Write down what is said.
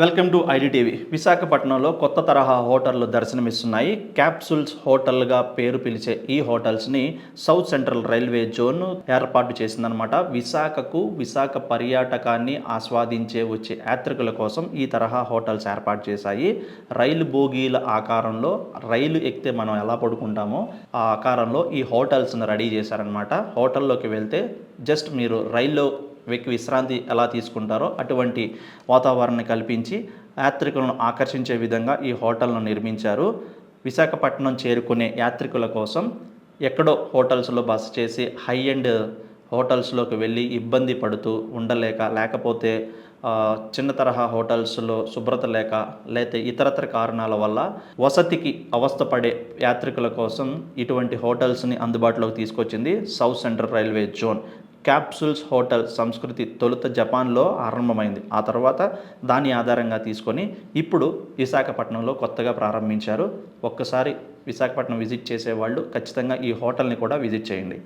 Welcome to IDTV. విశాఖపట్నంలో కొత్త తరహా హోటళ్ళు దర్శనమిస్తున్నాయి. క్యాప్సూల్స్ హోటల్గా పేరు పిలిచే ఈ హోటల్స్ని సౌత్ సెంట్రల్ రైల్వే జోన్ ఏర్పాటు చేసిందనమాట విశాఖకు విశాఖ పర్యాటకాన్ని ఆస్వాదించే వచ్చే యాత్రికుల కోసం ఈ తరహా హోటల్స్ ఏర్పాటు చేశాయి. రైలు బోగీల ఆకారంలో రైలు ఎక్కితే మనం ఎలా పడుకుంటామో ఆ ఆకారంలో ఈ హోటల్స్ని రెడీ చేశారనమాట హోటల్లోకి వెళ్తే జస్ట్ మీరు రైల్లో వ్యక్తి విశ్రాంతి ఎలా తీసుకుంటారో అటువంటి వాతావరణాన్ని కల్పించి యాత్రికులను ఆకర్షించే విధంగా ఈ హోటల్ను నిర్మించారు. విశాఖపట్నం చేరుకునే యాత్రికుల కోసం ఎక్కడో హోటల్స్లో బస చేసి హై ఎండ్ హోటల్స్లోకి వెళ్ళి ఇబ్బంది పడుతూ ఉండలేక లేకపోతే చిన్న తరహా హోటల్స్లో శుభ్రత లేక లేతే ఇతరతర కారణాల వల్ల వసతికి అవస్థపడే యాత్రికుల కోసం ఇటువంటి హోటల్స్ని అందుబాటులోకి తీసుకొచ్చింది south central railway zone. Capsules hotel సంస్కృతి తొలుత జపాన్లో ఆరంభమైంది. ఆ తర్వాత దాని ఆధారంగా తీసుకొని ఇప్పుడు విశాఖపట్నంలో కొత్తగా ప్రారంభించారు. ఒక్కసారి విశాఖపట్నం విజిట్ చేసే వాళ్ళు ఖచ్చితంగా ఈ హోటల్ని కూడా విజిట్ చేయండి.